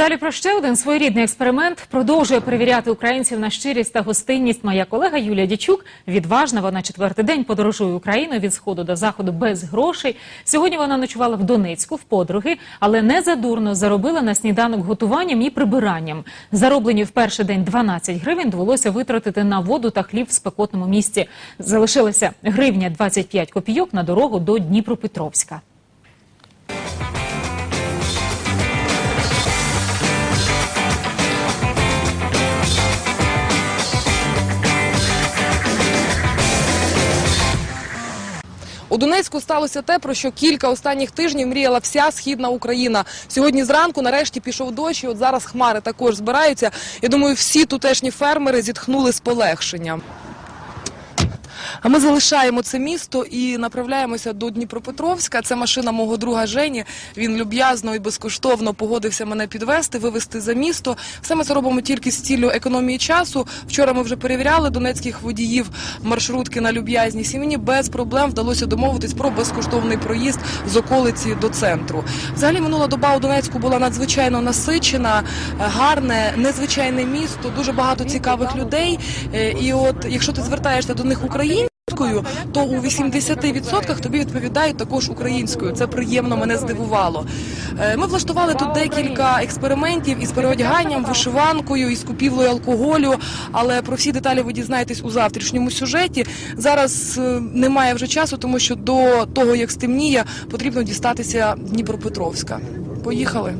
Далі про ще один своєрідний експеримент продовжує перевіряти українців на щирість та гостинність. Моя колега Юлія Дічук відважна. Вона четвертий день подорожує Україною від сходу до заходу без грошей. Сьогодні вона ночувала в Донецьку в подруги, але не задурно заробила на сніданок готуванням і прибиранням. Зароблені в перший день 12 гривень довелося витратити на воду та хліб в спекотному місці. Залишилася гривня 25 копійок на дорогу до Дніпропетровська. У Донецьку сталося те, про що кілька останніх тижнів мріяла вся східна Україна. Сьогодні зранку нарешті пішов дощ, і от зараз хмари також збираються. Я думаю, всі тутешні фермери зітхнули з полегшенням. А ми залишаємо це місто і направляємося до Дніпропетровська. Це машина мого друга Жені. Він люб'язно і безкоштовно погодився мене підвести, вивезти за місто. Все ми це робимо тільки з ціллю економії часу. Вчора ми вже перевіряли донецьких водіїв маршрутки на люб'язність. І мені без проблем вдалося домовитись про безкоштовний проїзд з околиці до центру. Взагалі минула доба у Донецьку була надзвичайно насичена, гарне, незвичайне місто, дуже багато цікавих людей. Е, І от якщо ти звертаєшся до них українською, то у 80% тобі відповідають також українською. Це приємно мене здивувало. Е, Ми влаштували тут декілька експериментів із переодяганням, вишиванкою, із купівлею алкоголю. Але про всі деталі ви дізнаєтесь у завтрашньому сюжеті. Зараз е, немає вже часу, тому що до того, як стемніє, потрібно дістатися Дніпропетровська. Поїхали.